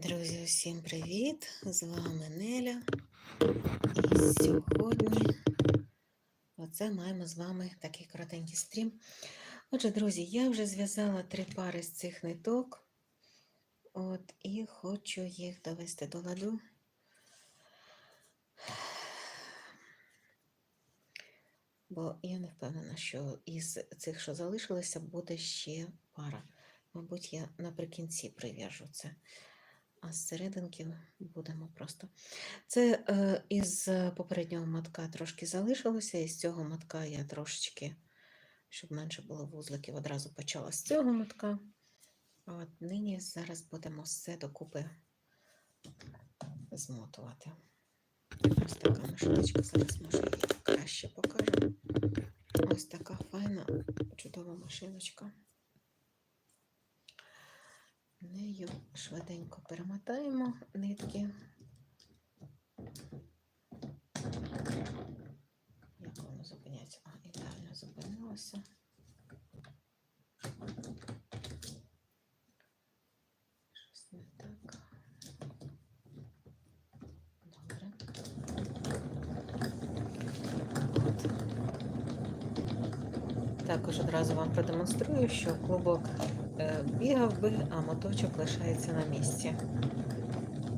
Друзі, усім привіт! З вами Неля. І сьогодні оце маємо з вами такий коротенький стрім. Отже, друзі, я вже зв'язала три пари з цих ниток. От, і хочу їх довести до ладу. Бо я не впевнена, що із цих, що залишилося, буде ще пара. Мабуть, я наприкінці прив'яжу це. А з серединки будемо просто. Це е, із попереднього матка трошки залишилося, і з цього матка я трошечки, щоб менше було вузликів, одразу почала з цього матка. А от нині зараз будемо все докупи змотувати. Ось така машиночка, зараз може краще покажу. Ось така файна, чудова машиночка. Нею швиденько перемотаємо нитки. Як воно зупиняється? А, ідеально зупинилося. Щось не так. Також одразу вам продемонструю, що клубок бігав би, а моточок лишається на місці.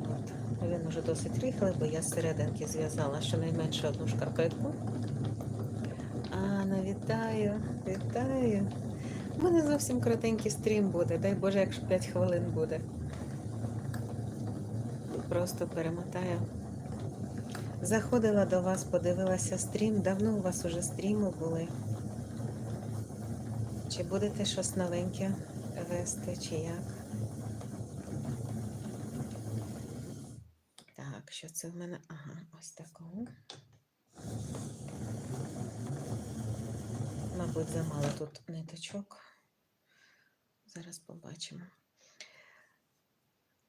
От. Він уже досить рихлий, бо я з серединки зв'язала щонайменше одну шкарпетку. Анна, вітаю, вітаю. У мене зовсім коротенький стрім буде. Дай Боже, якщо 5 хвилин буде. Просто перемотаю. Заходила до вас, подивилася стрім. Давно у вас уже стріми були. Чи будете щось новеньке вести, чи як? Так, що це в мене? Ага, ось такого. Мабуть, замало тут ниточок. Зараз побачимо.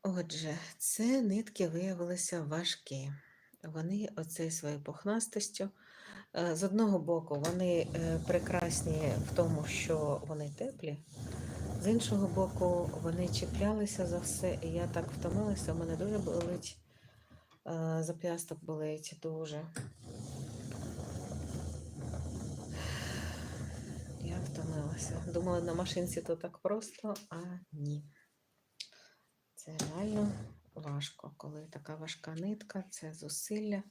Отже, це нитки виявилися важкі. Вони оцею своєю пухнастостю. З одного боку, вони е, прекрасні в тому, що вони теплі, з іншого боку, вони чіплялися за все, і я так втомилася, у мене дуже болить, зап'ясток болить дуже. Я втомилася. Думала, на машинці то так просто, а ні. Це реально важко, коли така важка нитка, це зусилля.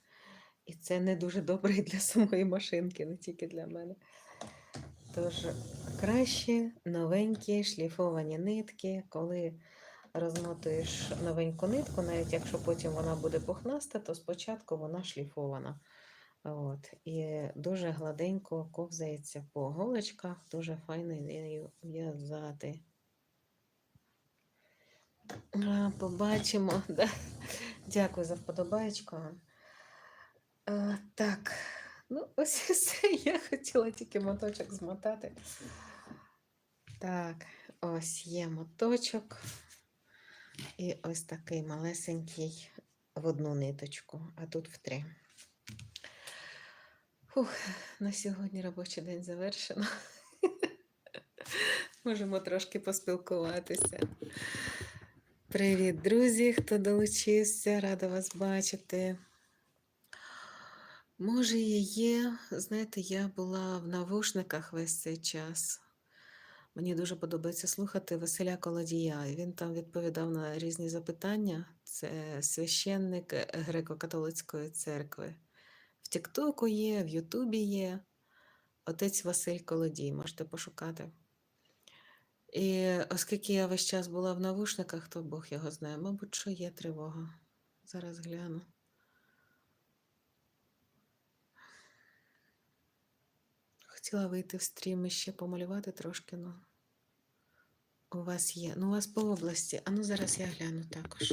І це не дуже добре для самої машинки, не тільки для мене. Тож, краще новенькі шліфовані нитки, коли розмотуєш новеньку нитку, навіть якщо потім вона буде пухнаста, то спочатку вона шліфована. От. І дуже гладенько ковзається по голочках, дуже файно нею в'язати. Побачимо. Дякую за вподобаєчку. Так, ну, ось все. Я хотіла тільки моточок змотати. Так, ось є моточок. І ось такий малесенький в одну ниточку, а тут в три. Фух, на сьогодні робочий день завершено. Можемо трошки поспілкуватися. Привіт, друзі, хто долучився, рада вас бачити. Може, є, знаєте, я була в навушниках весь цей час. Мені дуже подобається слухати Василя Колодія. Він там відповідав на різні запитання. Це священник греко-католицької церкви. В Тіктоку є, в Ютубі є. Отець Василь Колодій, можете пошукати. І оскільки я весь час була в навушниках, то Бог його знає. Мабуть, що є тривога. Зараз гляну. Вийти в стрім і ще помалювати трошки, ну у вас є. Ну, у вас по області. А ну зараз я гляну також.